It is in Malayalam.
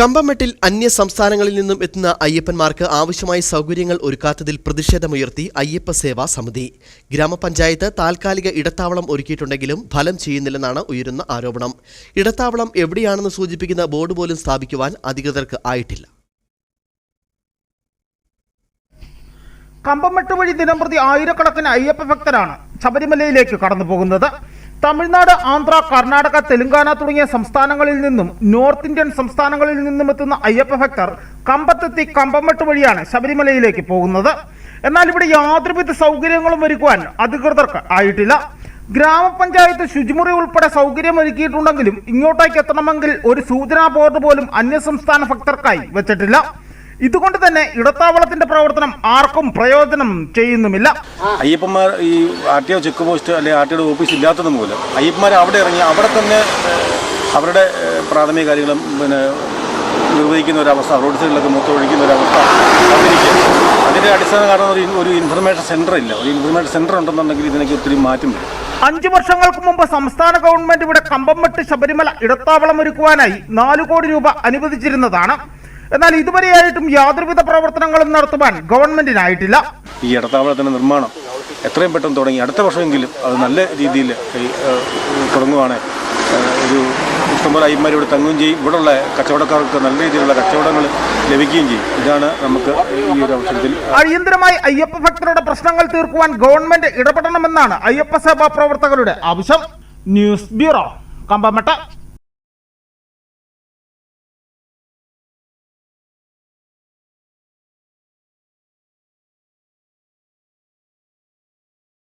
കമ്പമെട്ടിൽ അന്യ സംസ്ഥാനങ്ങളിൽ നിന്നും എത്തുന്ന അയ്യപ്പന്മാർക്ക് ആവശ്യമായ സൗകര്യങ്ങൾ ഒരുക്കാത്തതിൽ പ്രതിഷേധമുയർത്തി അയ്യപ്പ സേവാ സമിതി. ഗ്രാമപഞ്ചായത്ത് താൽക്കാലിക ഇടത്താവളം ഒരുക്കിയിട്ടുണ്ടെങ്കിലും ഫലം ചെയ്യുന്നില്ലെന്നാണ് ഉയരുന്ന ആരോപണം. ഇടത്താവളം എവിടെയാണെന്ന് സൂചിപ്പിക്കുന്ന ബോർഡ് പോലും സ്ഥാപിക്കുവാൻ അധികൃതർക്ക് ആയിട്ടില്ല. കമ്പമെട്ട് വഴി ദിനംപ്രതി ആയിരക്കണക്കിന് അയ്യപ്പ ഭക്തരാണ് ശബരിമലയിലേക്ക് കടന്നു പോകുന്നത് തമിഴ്നാട് ആന്ധ്ര കർണാടക തെലുങ്കാന തുടങ്ങിയ സംസ്ഥാനങ്ങളിൽ നിന്നും നോർത്ത് ഇന്ത്യൻ സംസ്ഥാനങ്ങളിൽ നിന്നും എത്തുന്ന അയ്യപ്പ ഭക്തർ കമ്പത്തെത്തി കമ്പമെട്ട് വഴിയാണ് ശബരിമലയിലേക്ക് പോകുന്നത്. എന്നാൽ ഇവിടെ യാതൊരുവിധ സൗകര്യങ്ങളും ഒരുക്കുവാൻ അധികൃതർക്ക് ആയിട്ടില്ല. ഗ്രാമപഞ്ചായത്ത് ശുചിമുറി ഉൾപ്പെടെ സൗകര്യം ഒരുക്കിയിട്ടുണ്ടെങ്കിലും ഇങ്ങോട്ടേക്ക് എത്തണമെങ്കിൽ ഒരു സൂചനാ ബോർഡ് പോലും അന്യസംസ്ഥാന ഭക്തർക്കായി വെച്ചിട്ടില്ല. ഇതുകൊണ്ട് തന്നെ ഇടത്താവളത്തിന്റെ പ്രവർത്തനം ആർക്കും പ്രയോജനം ചെയ്യുന്നുമില്ല. അയ്യപ്പന്മാർ ഈ R T O check post അല്ലെങ്കിൽ ആർ ടി ഒ ഓഫീസ് ഇല്ലാത്തത് മൂലം അയ്യപ്പന്മാർ അവിടെ ഇറങ്ങി അവിടെ തന്നെ അവരുടെ പ്രാഥമിക കാര്യങ്ങളും പിന്നെ നിർവഹിക്കുന്ന ഒരവസ്ഥ റോഡ് സൈഡിലൊക്കെ മൊത്തം ഒഴിക്കുന്ന ഒരവസ്ഥ അതിന്റെ അടിസ്ഥാന കാരണം ഒരു ഒരു ഇൻഫർമേഷൻ സെന്റർ ഇല്ല. ഒരു ഇൻഫർമേഷൻ സെന്റർ ഉണ്ടെന്നുണ്ടെങ്കിൽ ഇതിനൊക്കെ ഒത്തിരി മാറ്റം വരും. അഞ്ചു വർഷങ്ങൾക്ക് മുമ്പ് സംസ്ഥാന ഗവൺമെന്റ് ഇവിടെ കമ്പംമെട്ട് ശബരിമല ഇടത്താവളം ഒരുക്കുവാനായി നാലു കോടി രൂപ അനുവദിച്ചിരുന്നതാണ്. എന്നാൽ ഇതുവരെയായിട്ടും യാതൊരുവിധ പ്രവർത്തനങ്ങളും നടത്തുവാൻ ഗവൺമെന്റിനായിട്ടില്ല. ഈ ഇടത്താവളത്തിന്റെ നിർമ്മാണം എത്രയും പെട്ടെന്ന് തുടങ്ങി. അടുത്ത വർഷമെങ്കിലും അത് നല്ല രീതിയിൽ തുടങ്ങുവാണ്. തുടങ്ങുവാണെങ്കിൽ ഒരു ഇഷ്ടംപോലെ അയ്യന്മാർ ഇവിടെ തങ്ങുകയും ചെയ്യും. ഇവിടെയുള്ള കച്ചവടക്കാർക്ക് നല്ല രീതിയിലുള്ള കച്ചവടങ്ങൾ ലഭിക്കുകയും ചെയ്യും. ഇതാണ് നമുക്ക് ഈ ഒരു അവസരത്തിൽ അടിയന്തരമായി അയ്യപ്പ ഭക്തരുടെ പ്രശ്നങ്ങൾ തീർക്കുവാൻ ഗവൺമെന്റ് ഇടപെടണമെന്നാണ് അയ്യപ്പ സേവാ പ്രവർത്തകരുടെ ആവശ്യം. News bureau Kambammettu.